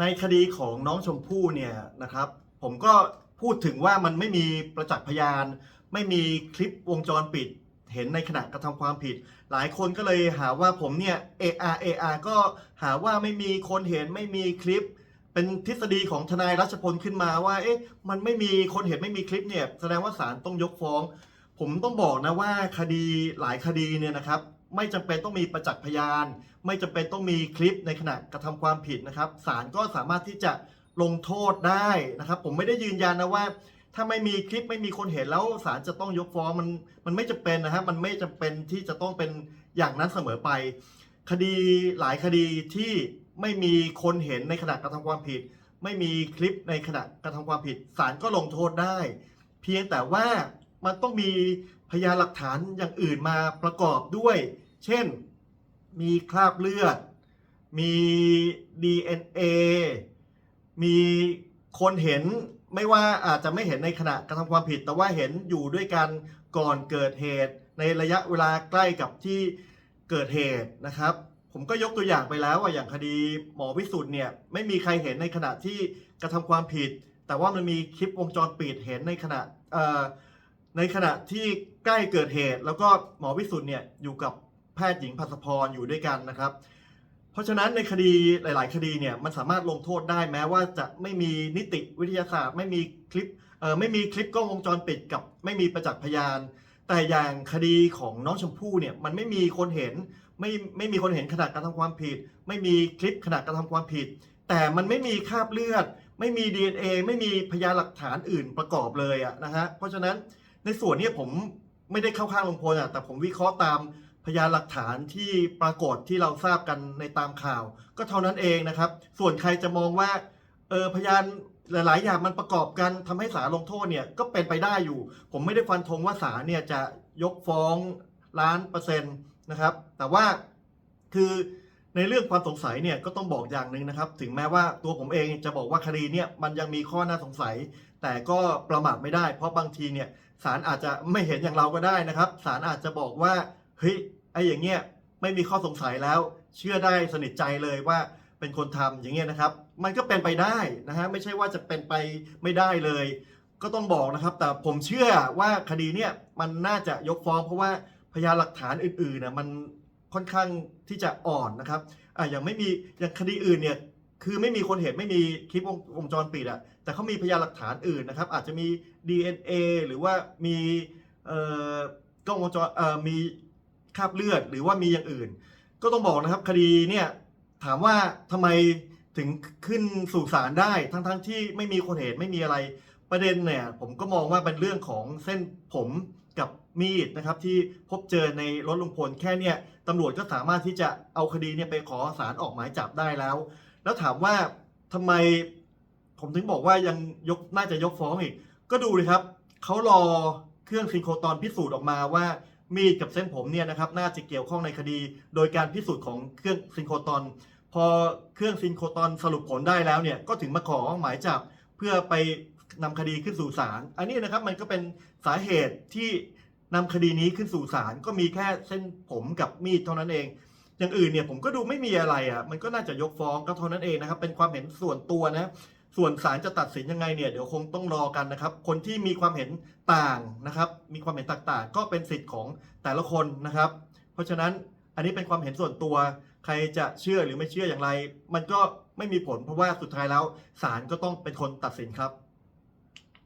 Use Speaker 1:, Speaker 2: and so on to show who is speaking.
Speaker 1: ในคดีของน้องชมพู่เนี่ยนะครับ ผมก็พูดถึงว่ามันไม่มีประจักษ์พยาน ไม่มีคลิปวงจรปิด เห็นในขณะกระทำความผิด หลายคนก็เลยหาว่าผมเนี่ย AR AR ก็หาว่าไม่มีคนเห็นไม่มีคลิป เป็นทฤษฎีของทนายรัชพลขึ้นมาว่าเอ๊ะมันไม่มีคนเห็นไม่มีคลิปเนี่ยแสดงว่าศาลต้องยกฟ้อง ผมต้องบอกนะว่าคดีหลายคดีเนี่ยนะครับ ไม่จำเป็นต้องมีประจักษ์พยาน ไม่จำเป็นต้องมีคลิปในขณะกระทำความผิดนะครับศาลก็สามารถที่จะลงโทษได้นะครับ ผมไม่ได้ยืนยันนะว่า ถ้าไม่มีคลิปไม่มีคนเห็นแล้วศาลจะต้องยกฟ้องมันมันไม่จำเป็นนะฮะมันไม่จำเป็นที่จะต้องเป็นอย่างนั้นเสมอไป คดีหลายคดีที่ไม่มีคนเห็นในขณะกระทำความผิด ไม่มีคลิปในขณะกระทำความผิดศาลก็ลงโทษได้ เพียงแต่ว่ามันต้องมีพยานหลักฐานอย่างอื่นมาประกอบด้วย เช่นมีคราบเลือด มี DNA มีคนเห็นไม่ว่าอาจจะไม่เห็นในขณะกระทำความผิด แต่ว่าเห็นอยู่ด้วยกันก่อนเกิดเหตุในระยะเวลาใกล้กับที่เกิดเหตุนะครับ ผมก็ยกตัวอย่างไปแล้วว่าอย่างคดีหมอวิสุทธ์เนี่ยไม่มีใครเห็นในขณะที่กระทำความผิด แต่ว่ามันมีคลิปวงจรปิดเห็นในขณะในขณะที่ใกล้เกิดเหตุ แล้วก็หมอวิสุทธ์เนี่ยอยู่กับ แพทย์หญิงภัสพรอยู่ด้วยกันนะครับ เพราะฉะนั้นในคดีหลาย ๆ คดีเนี่ยมันสามารถลงโทษได้แม้ว่าจะไม่มีนิติวิทยาศาสตร์ ไม่มีคลิปเอ่อไม่มีคลิปกล้องวงจรปิดกับไม่มีประจักษ์พยาน แต่อย่างคดีของน้องชมพู่เนี่ยมันไม่มีคนเห็นไม่ไม่มีคนเห็นขณะการทำความผิด ไม่มีคลิปขณะการทำความผิด แต่มันไม่มีคราบเลือด ไม่มี DNA ไม่มีพยานหลักฐานอื่นประกอบเลยอะนะฮะเพราะฉะนั้นในส่วนนี้ผมไม่ได้เข้าข้างลุงพลอะแต่ผมวิเคราะห์ตาม พยานหลักฐานที่ปรากฏที่เราทราบกันในตามข่าว ก็เท่านั้นเองนะครับ ส่วนใครจะมองว่าเออพยานหลาย ๆ อย่างมันประกอบกันทำให้ศาลลงโทษเนี่ยก็เป็นไปได้อยู่ ผมไม่ได้ฟันธงว่าศาลเนี่ยจะยกฟ้องล้านเปอร์เซ็นต์นะครับ แต่ว่าคือในเรื่องความสงสัยเนี่ยก็ต้องบอกอย่างหนึ่งนะครับ ถึงแม้ว่าตัวผมเองจะบอกว่าคดีเนี่ยมันยังมีข้อน่าสงสัย แต่ก็ประมาทไม่ได้ เพราะบางทีเนี่ยศาลอาจจะไม่เห็นอย่างเราก็ได้นะครับศาลอาจจะบอกว่า เฮ้ยไอ้อย่างเงี้ยไม่มีข้อสงสัยแล้ว เชื่อได้สนิทใจเลยว่าเป็นคนทำอย่างเงี้ยนะครับ มันก็เป็นไปได้นะฮะไม่ใช่ว่าจะเป็นไปไม่ได้เลย ก็ต้องบอกนะครับ แต่ผมเชื่อว่าคดีเนี่ยมันน่าจะยกฟ้องเพราะว่าพยานหลักฐานอื่นๆนะมันค่อนข้างที่จะอ่อนนะครับอะอย่างไม่มีอย่างคดีอื่นเนี่ยคือไม่มีคนเห็นไม่มีคลิปวงวงจรปิดอะแต่เขามีพยานหลักฐานอื่นนะครับ อาจจะมี DNA หรือว่ามีเอ่อกล้องวงจรเอ่อมี คราบเลือดหรือว่ามีอย่างอื่น ก็ต้องบอกนะครับคดีเนี่ยถามว่าทำไมถึงขึ้นสู่ศาลได้ทั้งๆที่ไม่มีคนเห็นไม่มีอะไรประเด็นเนี่ยผมก็มองว่าเป็นเรื่องของเส้นผมกับมีดนะครับที่พบเจอในรถลุงพลแค่เนี่ยตำรวจก็สามารถที่จะเอาคดีเนี่ยไปขอสารออกหมายจับได้แล้ว แล้วถามว่าทำไมผมถึงบอกว่ายังยกน่าจะยกฟ้องอีก ก็ดูเลยครับเขารอเครื่องซินโครตอนพิสูจน์ออกมาว่า มีดกับเส้นผมเนี่ยนะครับน่าจะเกี่ยวข้องในคดี โดยการพิสูจน์ของเครื่องซินโครตอน พอเครื่องซินโครตอนสรุปผลได้แล้วเนี่ยก็ถึงมาขอหมายจับเพื่อไปนำคดีขึ้นสู่ศาลอันนี้นะครับมันก็เป็นสาเหตุที่นำคดีนี้ขึ้นสู่ศาลก็มีแค่เส้นผมกับมีดเท่านั้นเอง อย่างอื่นเนี่ยผมก็ดูไม่มีอะไรอะมันก็น่าจะยกฟ้องก็เท่านั้นเองนะครับเป็นความเห็นส่วนตัวนะ ส่วนศาลจะตัดสินยังไงเนี่ยเดี๋ยวคงต้องรอกันนะครับ คนที่มีความเห็นต่างนะครับ มีความเห็นต่างๆ ก็เป็นสิทธิ์ของแต่ละคนนะครับ เพราะฉะนั้นอันนี้เป็นความเห็นส่วนตัว ใครจะเชื่อหรือไม่เชื่ออย่างไร มันก็ไม่มีผลเพราะว่าสุดท้ายแล้วศาลก็ต้องเป็นคนตัดสินครับ